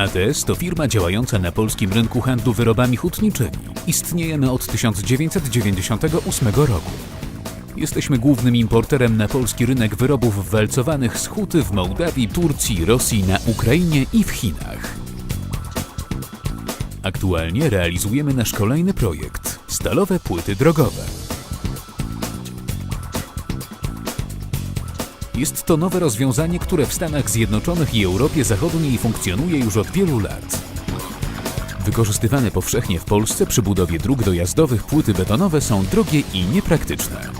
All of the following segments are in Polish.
ATS to firma działająca na polskim rynku handlu wyrobami hutniczymi. Istniejemy od 1998 roku. Jesteśmy głównym importerem na polski rynek wyrobów walcowanych z huty w Mołdawii, Turcji, Rosji, na Ukrainie i w Chinach. Aktualnie realizujemy nasz kolejny projekt stalowe płyty drogowe. Jest to nowe rozwiązanie, które w Stanach Zjednoczonych i Europie Zachodniej funkcjonuje już od wielu lat. Wykorzystywane powszechnie w Polsce przy budowie dróg dojazdowych płyty betonowe są drogie i niepraktyczne.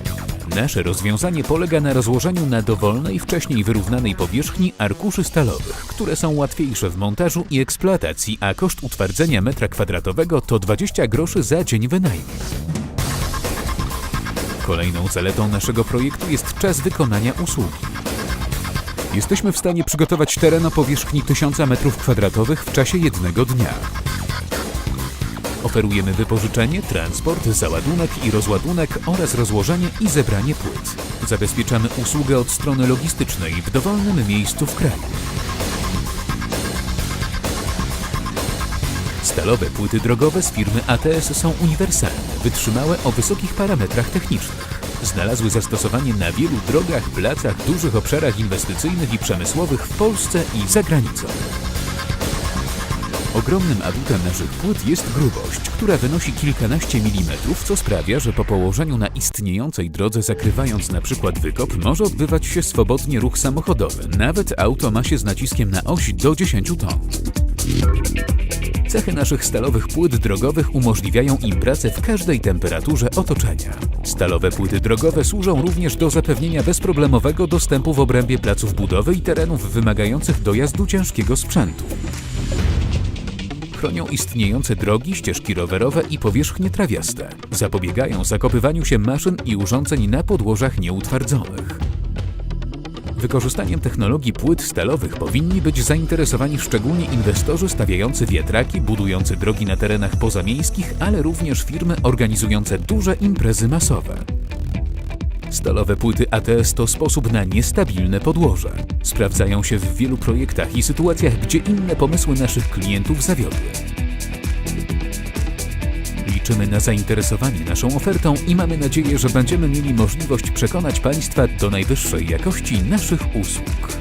Nasze rozwiązanie polega na rozłożeniu na dowolnej, wcześniej wyrównanej powierzchni arkuszy stalowych, które są łatwiejsze w montażu i eksploatacji, a koszt utwardzenia metra kwadratowego to 20 groszy za dzień wynajmu. Kolejną zaletą naszego projektu jest czas wykonania usługi. Jesteśmy w stanie przygotować teren o powierzchni 1000 m2 w czasie jednego dnia. Oferujemy wypożyczenie, transport, załadunek i rozładunek oraz rozłożenie i zebranie płyt. Zabezpieczamy usługę od strony logistycznej w dowolnym miejscu w kraju. Stalowe płyty drogowe z firmy ATS są uniwersalne, wytrzymałe o wysokich parametrach technicznych. Znalazły zastosowanie na wielu drogach, placach, dużych obszarach inwestycyjnych i przemysłowych w Polsce i za granicą. Ogromnym atutem naszych płyt jest grubość, która wynosi kilkanaście milimetrów, co sprawia, że po położeniu na istniejącej drodze, zakrywając na przykład wykop, może odbywać się swobodnie ruch samochodowy. Nawet auto ma się z naciskiem na oś do 10 ton. Cechy naszych stalowych płyt drogowych umożliwiają im pracę w każdej temperaturze otoczenia. Stalowe płyty drogowe służą również do zapewnienia bezproblemowego dostępu w obrębie placów budowy i terenów wymagających dojazdu ciężkiego sprzętu. Chronią istniejące drogi, ścieżki rowerowe i powierzchnie trawiaste. Zapobiegają zakopywaniu się maszyn i urządzeń na podłożach nieutwardzonych. Wykorzystaniem technologii płyt stalowych powinni być zainteresowani szczególnie inwestorzy stawiający wiatraki, budujący drogi na terenach pozamiejskich, ale również firmy organizujące duże imprezy masowe. Stalowe płyty ATS to sposób na niestabilne podłoże. Sprawdzają się w wielu projektach i sytuacjach, gdzie inne pomysły naszych klientów zawiodły. Liczymy na zainteresowanie naszą ofertą i mamy nadzieję, że będziemy mieli możliwość przekonać Państwa do najwyższej jakości naszych usług.